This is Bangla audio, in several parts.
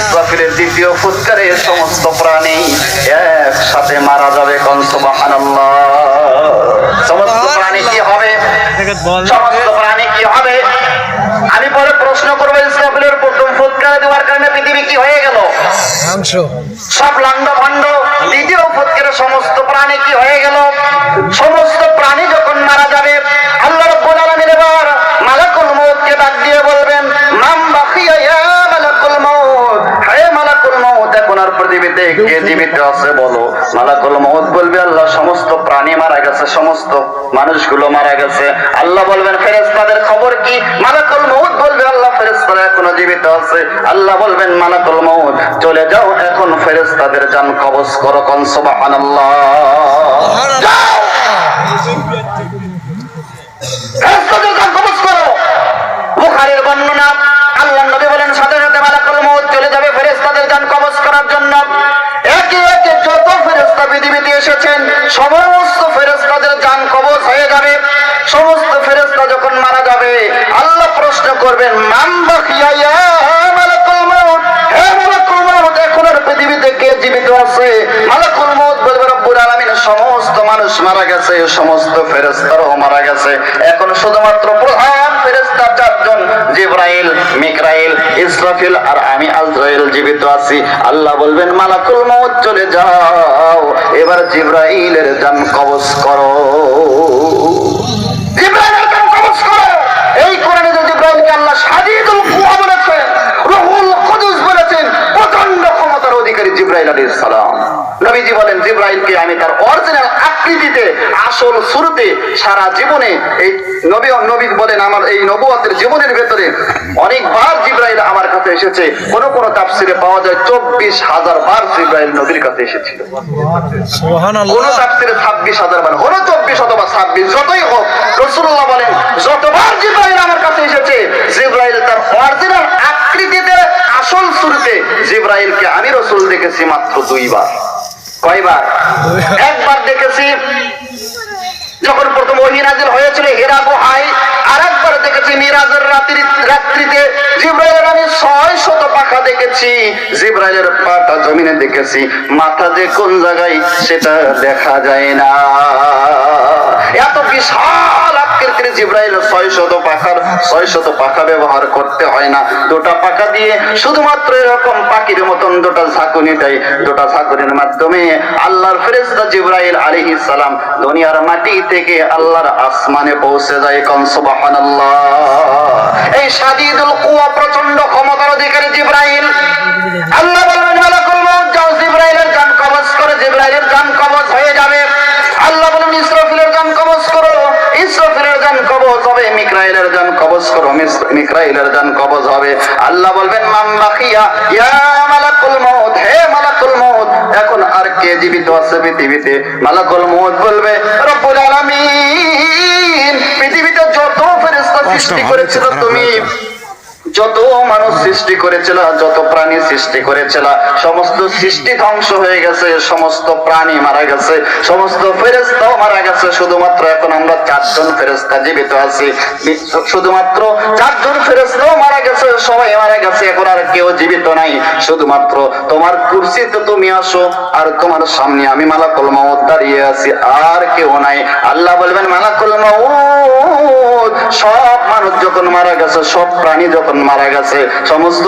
ইসরাফিলের দ্বিতীয় ফুৎকারে সমস্ত প্রাণী একসাথে মারা যাবে কনসবাহানাল্লাহ সমস্ত প্রাণী কি হবে? সমস্ত প্রাণী কি হবে? আমি পরে প্রশ্ন করব ইসরাফিলের প্রথম ফুৎকারে দেওয়ার কারণে পৃথিবী কি হয়ে গেল? সব লন্ড ভণ্ড দ্বিতীয় ফুৎকারে সমস্ত প্রাণী কি হয়ে গেল? সমস্ত প্রাণী যখন মারা যাবে আল্লাহ রাব্বুল আলামিন এবার মালাকুল মউতকে ডাক দিয়ে বলবেন পৃথিবীতে কে জীবিত আছে বলো? মালাকুল মউত বলবে আল্লাহ সমস্ত প্রাণী মারা গেছে সমস্ত মানুষগুলো মারা গেছে। আল্লাহ বলবেন ফেরেশতাদের খবর কি? মালাকুল মউত বলবে আল্লাহ ফেরেশতারা এখনও জীবিত আছে। আল্লাহ বলবেন মালাকুল মউত চলে যাও এখন ফেরেশতাদের জান কবজ করো কোন সুবহানাল্লাহ। যাও ফেরেশতাদের জান কবজ করো। বুখারীর বর্ণনা চলে যাবে ফেরেশতাদের জান কবজ করার জন্য। একে একে যত ফেরেশতা পৃথিবীতে এসেছেন, সমস্ত ফেরেশতাদের জান কবজ হয়ে যাবে। সমস্ত ফেরেশতা যখন মারা যাবে, আল্লাহ প্রশ্ন করবেন এখন আর পৃথিবীতে কে জীবিত আছে? মালাকুল মউত বলবে, রব্বুল আলামিন সমস্ত মানুষ মারা গেছে সমস্ত ফেরেশতারাও মারা গেছে। এখন শুধুমাত্র প্রধান ফেরেশতা চারজন, জিব্রাইল মিকরাইল ইসরাফিল আর আমি আজরাইল জীবিত আছি। আল্লাহ বলবেন, মালাকুল মউত, চলে যাও। এবার জিব্রাইলের জান কবজ করো। জিব্রাইলের জান কবজ করো। এই কোরআনে যে জিব্রাইলকে আল্লাহ সাজিদুল কুয়া বলেছেন, রুহুল কুদুস বলেছেন প্রচণ্ড ক্ষমতার অধিকারী জিব্রাইল আলাইহিস সালাম। নবীজি বলেন জিব্রাইলকে আমি তার অরিজিনাল আকৃতিতে আসল শুরুতে সারা জীবনে এই নবী নবী বলেন আমার এই নবুয়তের জীবনের ভেতরে অনেকবার জিব্রাইল আমার কাছে এসেছে। কোন কোন তাফসিরে পাওয়া যায় চব্বিশ হাজার বার জিব্রাইল নবীর কাছে এসেছিল। কোন তাফসিরে ছাব্বিশ হাজার বার হলো চব্বিশ অথবা ছাব্বিশ যতই হোক রসুল্লাহ বলেন যতবার জিব্রাইল আমার কাছে এসেছে জিব্রাইল তার অরিজিনাল আকৃতিতে আসল শুরুতে জিব্রাইলকে আমি রসুল দেখেছি মাত্র দুইবার। কয়বার? একবার দেখেছি, যখন প্রথম ওহিনাজিল হয়েছিল, হেরা গুহায় আর একবার দেখেছি মিরাজের রাত্রি রাত্রিতে জিব্রাইলের আমি ছয় শত পাখা দেখেছি। জিব্রাইলের পাটা জমিনে দেখেছি, মাথা যে কোন জায়গায় সেটা দেখা যায় না। এত বিশাল জিব্রাইল ছয় শত পাখার ছয় শত পাখা ব্যবহার করতে হয় না। দুটা পাখা দিয়ে শুধুমাত্র এরকম পাখির মতন দুটা ঝাঁকুনি দেয়। দুটা ঝাঁকুনির মাধ্যমে আল্লাহর জিব্রাইল সালাম দুনিয়ার মাটি থেকে আল্লাহর আসমানে পৌঁছে যায়। কোন সুবহানাল্লাহ। এই সাদিদুল কুয়া প্রচণ্ড ক্ষমতার অধিকারী জিব্রাইল। আল্লাহ বলবেন, মালাকুল মউত, যাও জিব্রাইলের জান কবজ করে। জিব্রাইলের জান কবজ হয়ে যাবে। আল্লাহ বলেন ইসরাফিলের জান কবজ করো। ইসরাফিলের জান কবজ হবে মিকরাইলের জান কবজ করো মিকরাইলের জান কবজ হবে। আল্লাহ বলবেন মাম বাকিয়া ইয়া মালাকুল মউত হে মালাকুল মউত। এখন আর কে জীবিত আছে পৃথিবীতে? মালাকুল মউত বলবে রব্বুল আলামিন পৃথিবীতে যত ফেরেশতা সৃষ্টি করেছিল তুমি যত মানুষ সৃষ্টি করেছিল, যত প্রাণী সৃষ্টি করেছিল, সমস্ত সৃষ্টি ধ্বংস হয়ে গেছে, সমস্ত প্রাণী মারা গেছে, সমস্ত ফেরেস্তাও মারা গেছে। শুধুমাত্র এখন আমরা চারজন ফেরেস্তা জীবিত আছি। শুধুমাত্র চারজন গেছে সবাই মারা গেছে এখন আর কেউ জীবিত নাই। শুধুমাত্র তোমার কুর্সিতে তুমি আসো, আর তোমার সামনে আমি দাঁড়িয়ে আছি, আর কেউ নাই। আল্লাহ বলবেন সব মানুষ যখন মারা গেছে, সব প্রাণী যখন মারা গেছে, সমস্ত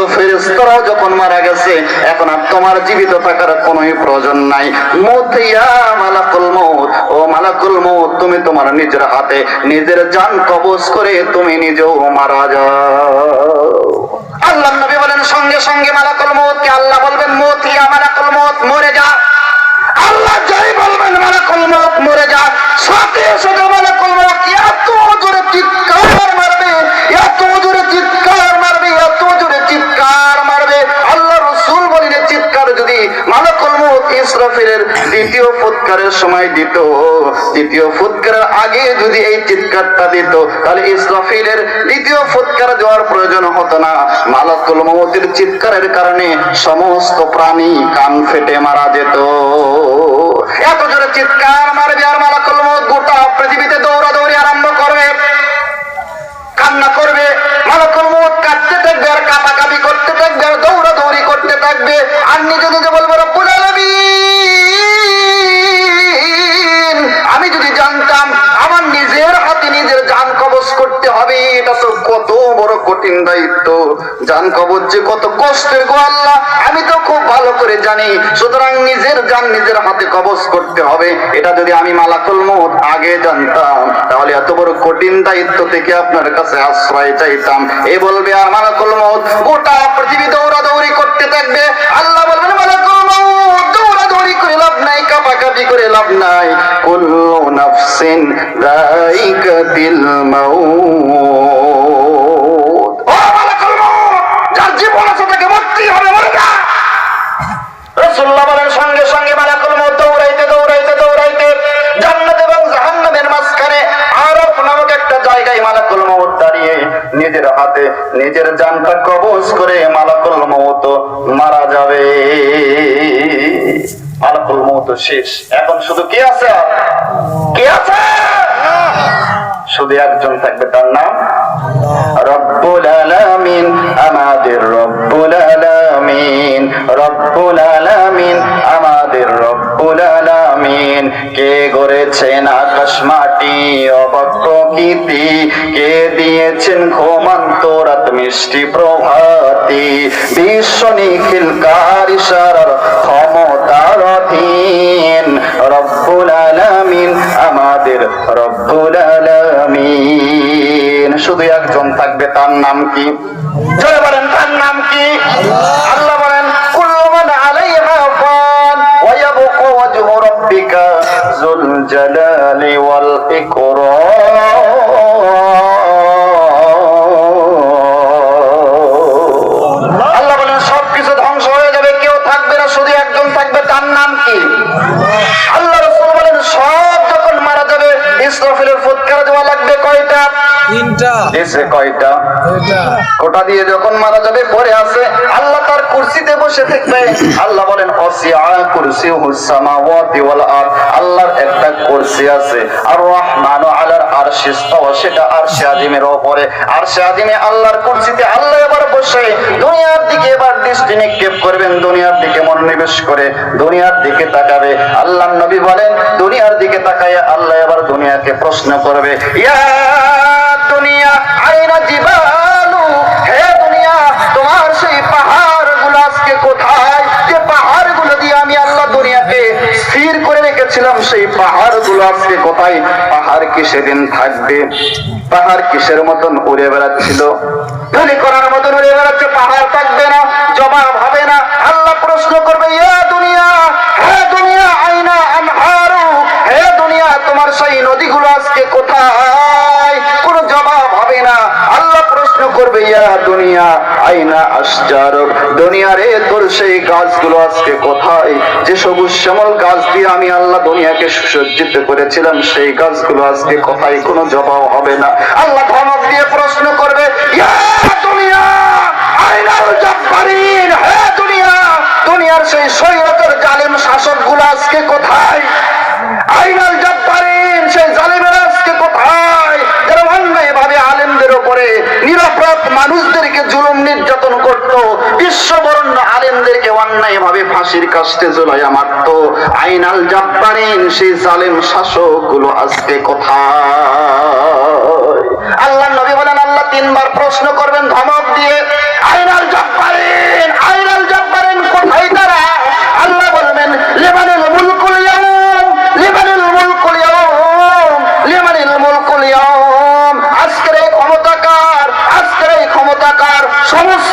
যখন মারা গেছে, এখন আর তোমার জীবিত থাকার কোনো প্রয়োজন নাই। ও মালাকুল তুমি তোমার নিজের হাতে নিজের জান কবজ করে তুমি নিজেও মারা যাও। আল্লাহ নবী বলেন, সঙ্গে সঙ্গে মালাকুল মউতকে আল্লাহ বলবেন, মউত, ইয়া মালাকুল মউত, মরে যা। আল্লাহ যাই বলবেন, মালাকুল মউত, মরে যা। সাথে সাথে মালাকুল মউত, এত জোরে চিৎকার মারবে, এত জোরে চিৎকার দ্বিতীয় ফুৎকারের সময় দিত। দ্বিতীয় ফুৎকারের আগে যদি এই চিৎকারটা দিত, তাহলে ইসরাফিলের দ্বিতীয় ফুৎকার দেওয়ার প্রয়োজন হতো না। মালাকুল মমতির চিৎকারের কারণে সমস্ত প্রাণী কান ফেটে মারা যেত। এত জোরে চিৎকার মারবে আর মালাকুল মউত গোটা জান কবজ যে কত কষ্টের গো আল্লাহ, আমি তো খুব ভালো করে জানি। সুতরাং নিজের জান নিজের হাতে কবজ করতে হবে। এটা যদি আমি মালাকুল মত আগে জানতাম, তাহলে এত বড় কঠিন দায়িত্ব থেকে আপনার কাছে আশ্রয় চাইতাম। এ বলবে, আর মালাকুল মত গোটা পৃথিবী দৌড়াদৌড়ি করতে থাকবে। আল্লাহ বলবেন, মালাকুল মত দৌড়াদৌড়ি করে লাভ নাই, কাপাকাপি করে লাভ নাই। কুল্লু নাফসিন যায়িকাতিল মাউত। বলেন সঙ্গে সঙ্গে মালাকুল মউত দৌড়াইতে দৌড়াইতে দৌড়াইতে জান্নাত এবং জাহান্নামের মাঝখানে আরব নামক একটা জায়গায় মালাকুল মউত দাঁড়িয়ে নিজের হাতে নিজের জানটা কবজ করে মালাকুল মউত মারা যাবে। মালাকুল মউত শেষ। এখন শুধু কি আছে? কি আছে? শুধু একজন থাকবে তার নাম। রব্বুল আলামিন, আমাদের রব্বুল আলামিন রব্বুল আলামিন, আমাদের রব্বুল আলামিন। কে গড়েছেন আকাশ মাটি অবাক প্রকৃতি কে দিয়েছেন ঘুমান্ত রাত মিষ্টি প্রভাতি? বিশ্ব নিখিল কারিসার ক্ষমতার অধীন? রব্বুল আলামিন, আমাদের রব্বুল আলামিন। শুধু একজন থাকবে, তার নাম কি? জয় বলেন, তার নাম কি? আল্লাহ যুল জালালি আল্লাহ বলেন সবকিছু ধ্বংস হয়ে যাবে কেউ থাকবে না শুধু একজন থাকবে তার নাম কি? আল্লাহ রসুল বলেন সব যখন মারা যাবে ইসরাফিলের ফুৎকার দেওয়া লাগবে কয়টা? তিনটা। কয়টা? কোটা দিয়ে যখন মারা যাবে, পরে আছে, আল্লাহ তার কুরসিতে বসে থাকবে। আল্লাহ বলেন অসিয়া কুরসি হুসামাওয়াতি ওয়াল আর আল্লাহর একটা কুরসি আছে। আর রহমানু আলার সেটা আরশে উপরে আরশে আল্লাহর কুরসিতে আল্লাহ এবার বসে, দুনিয়ার দিকে এবার দৃষ্টি নিক্ষেপ করবেন, দুনিয়ার দিকে মনোনিবেশ করে, দুনিয়ার দিকে তাকাবে। আল্লাহ নবী বলেন, দুনিয়ার দিকে তাকায় আল্লাহ এবার দুনিয়াকে প্রশ্ন করবে, ইয়া দুনিয়া আইনা দুনিয়াকে স্থির করে রেখেছিলাম, সেই পাহাড়গুলো আজকে কোথায়? পাহাড় কি সেদিন থাকবে? পাহাড় কিসের মতন উড়ে বেড়াচ্ছিল? ধনী করার মতন উড়ে বেড়াচ্ছে, পাহাড় থাকবে না, জবাব হবে না। আল্লাহ প্রশ্ন করবে ইয়া দুনিয়া, হে দুনিয়া, আইনা আনহারু, হে দুনিয়া, তোমার সেই নদীগুলো আজকে কোথায়? কোনো জবাব হবে না। আল্লাহ প্রশ্ন করবে, ইয়া দুনিয়া, আইনা দুনিয়া রে, তোর সেই গাছগুলো আজকে কোথায়? যে সবুজ শ্যামল গাছ দিয়ে আমি আল্লাহ দুনিয়াকে সুসজ্জিত করেছিলাম, সেই গাছগুলো আজকে কোথায়? কোনো জবাব হবে না আল্লাহ ধমক দিয়ে প্রশ্ন করবে ইয়া দুনিয়া আইনাল জব্বারিন হে দুনিয়া দুনিয়ার সেই সৈয়দের জালেম শাসকগুলো আজকে কোথায় আইনাল জব্বারিন সেই জালিমেরা আজকে কোথায় যারা অন্যায় ভাবে আলেমদের উপরে নিরাপরাধ মানুষদেরকে জুলুম নির্যাতন করত বিশ্ববরণ্য আলেমদেরকে অন্যায় ভাবে ফাঁসির কাস্তে ঝুলাইয়া মারত। আইনাল জব্বারিন, সেই জালেম শাসকগুলো আজকে কোথায়? আল্লাহ নবী বলেন, আল্লাহ তিনবার প্রশ্ন করবেন ধমক দিয়ে, আইনাল জব্বারিন আইনাল জব্বারিন, কোথায় তারা? আল্লাহ বলবেন লেবানিল মুলকুল ইয়াউম লিমানিল মুলকুল ইয়াউম লিমানিল মুলকুল ইয়াউম, আজকের এই ক্ষমতাকার, আজকের এই ক্ষমতাকার সমস্ত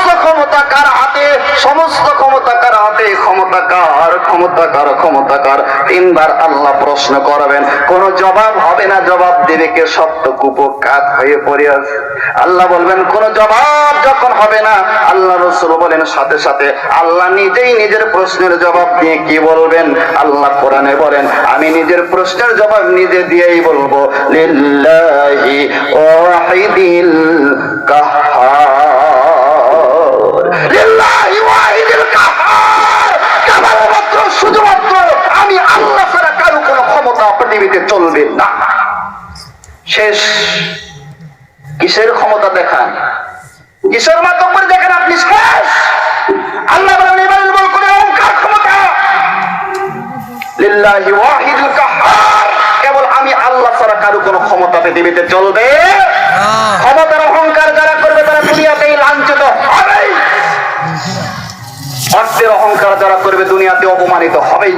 ক্ষমতাকার হাতে, সমস্ত ক্ষমতাকার হাতে, ক্ষমতাকার ক্ষমতাকার ক্ষমতাকার। তিনবার আল্লাহ প্রশ্ন করবেন, কোন জবাব হবে না, জবাব দেবে কে? হয়ে পড়ে আছে। আল্লাহ বলবেন, কোন জবাব যখন হবে না, আল্লাহ রসুল বলেন, সাথে সাথে আল্লাহ নিজেই নিজের প্রশ্নের জবাব দিয়ে কি বলবেন? আল্লাহ কোরআনে বলেন, আমি নিজের প্রশ্নের জবাব নিজে দিয়েই বলব, লিল্লাহি ওয়াহিদিল কেবলমাত্র শুধুমাত্র আমি আল্লাহ ছাড়া কারও কোনো ক্ষমতা পৃথিবীতে চলবে না। শেষ। কিসের ক্ষমতা দেখান? কিসের মাধ্যমে দেখেন আপনি শেষ? আল্লাহ করে লিল্লাহি ওয়াহিদুল কেবল আমি আল্লাহ ছাড়া কারও কোনো ক্ষমতা পৃথিবীতে চলবে ক্ষমতার অহংকার যারা করবে তারা দুনিয়াতেই লাঞ্ছিত হবেই। অর্থের অহংকার যারা করবে দুনিয়াতে অপমানিত হবেই।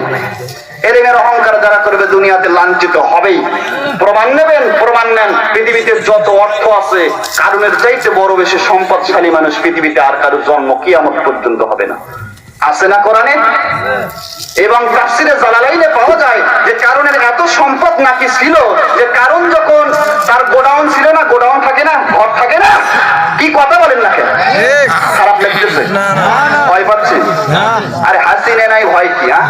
এলেমের অহংকার যারা করবে দুনিয়াতে লাঞ্ছিত হবেই। প্রমাণ নেবেন প্রমাণ নেন পৃথিবীতে যত অর্থ আছে কারণের চাইতে বড় বেশি সম্পদশালী মানুষ পৃথিবীতে আর কারও জন্ম কিয়ামত পর্যন্ত হবে না। আছে না কোরআনে? এবং তাফসিরে জালালাইনে পাওয়া যায় যে কারণের এত সম্পদ নাকি ছিল যে কারণ যখন তার গোডাউন ছিল না গোডাউন থাকে না ঘর থাকে না কি কথা বলেন না কেন? খারাপ লাগতেছে। আরে হাসি নে নাই ভয় কি হ্যাঁ?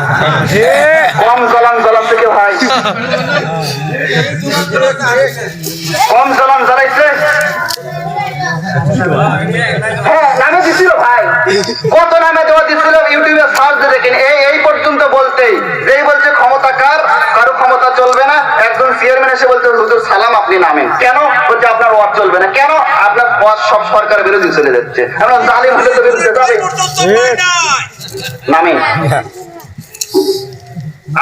কম জ্বলান জ্বলান থেকে ভাই কম জ্বলান জ্বালাইছে? হ্যাঁ নামে দিছিল ভাই। কত নামে দেওয়া দিছিল ইউটিউবে সার্চ দেখেন। এই এই পর্যন্ত বলতেই যেই বলছে ক্ষমতা কার কারও ক্ষমতা চলবে না। একজন চেয়ারম্যান এসে বলছে হুজুর সালাম আপনি নামেন। কেন? বলছে আপনার ওয়াজ চলবে না। কেন? আপনার ওয়াজ সব বিরোধী চলে যাচ্ছে। আমরা জালিম হলে তো যাবে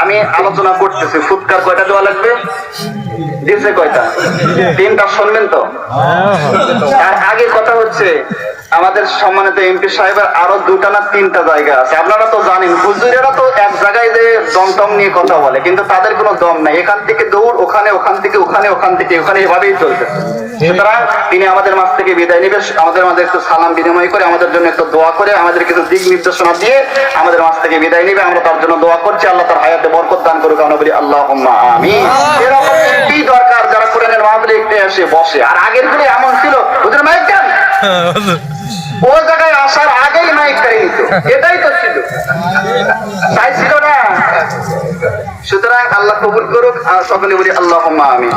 আমি আলোচনা করতেছি, ফুৎকার কয়টা দেওয়া লাগবে? দিচ্ছে কয়টা? তিনটা শুনবেন তো? আর আগে কথা হচ্ছে, আমাদের সম্মানিত এমপি সাহেবের আরও দুটা না তিনটা জায়গা আছে। আপনারা তো জানেন, হুজুরেরা তো জায়গায় যে দমদম নিয়ে কথা বলে, কিন্তু তাদের কোনো দম নাই। এখান থেকে দৌড়, ওখানে, ওখান থেকে, ওখানে, ওখান থেকে, ওখানে এভাবেই চলছে। সুতরাং তিনি আমাদের মাঝ থেকে বিদায় নেবে, আমাদের মাঝে একটু সালাম বিনিময় করে, আমাদের জন্য একটু দোয়া করে, আমাদের কিছু দিক নির্দেশনা দিয়ে আমাদের মাঝ থেকে বিদায় নেবে। আমরা তার জন্য দোয়া করছি, আল্লাহ তার হায়াতে বরকত দান করুক আমরা বলি আল্লাহ আমি এরকম দরকার যারা করে নেন মাহফিলে এসে বসে। আর আগেরগুলো এমন ছিল, হুজুর মাইক দেন। ও জায়গায় আসার আগেই মাইক টাই নিত এটাই তো ছিল। তাই ছিল না? সুতরাং আল্লাহ কবুল করুক, আর সকলে বলি আল্লাহ আমি